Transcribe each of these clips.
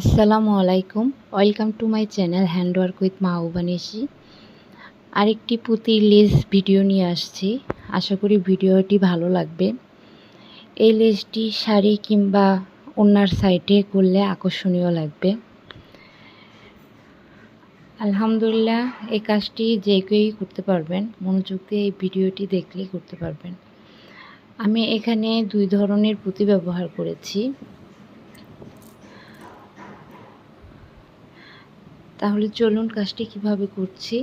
আসসালামু আলাইকুম। Welcome to my channel handwork with মাহবানিসি আরেকটি পুঁতির লেস ভিডিও নিয়ে আসছি। আশা করি ভিডিওটি ভালো লাগবে। এই লেসটি শাড়ি কিংবা ওনার সাইডে করলে আকর্ষণীয় লাগবে। আলহামদুলিল্লাহ, এই কাজটি যে কেউই করতে পারবেন, মনোযোগ দিয়ে এই ভিডিওটি দেখলেই করতে পারবেন। আমি এখানে দুই ধরনের পুঁতি ব্যবহার করেছি। তাহলে চলুন কাজটি কীভাবে করছি?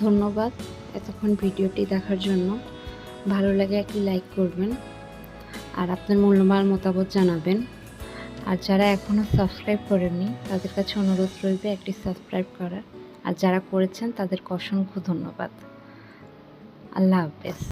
ধন্যবাদ এতক্ষণ ভিডিওটি দেখার জন্য। ভালো লাগে একটি লাইক করবেন আর আপনার মূল্যবান মতামত জানাবেন। আর যারা এখনও সাবস্ক্রাইব করেননি, তাদের কাছে অনুরোধ রইবে একটি সাবস্ক্রাইব করার। আর যারা করেছেন, তাদেরকে অসংখ্য ধন্যবাদ। আল্লাহ হাফেজ।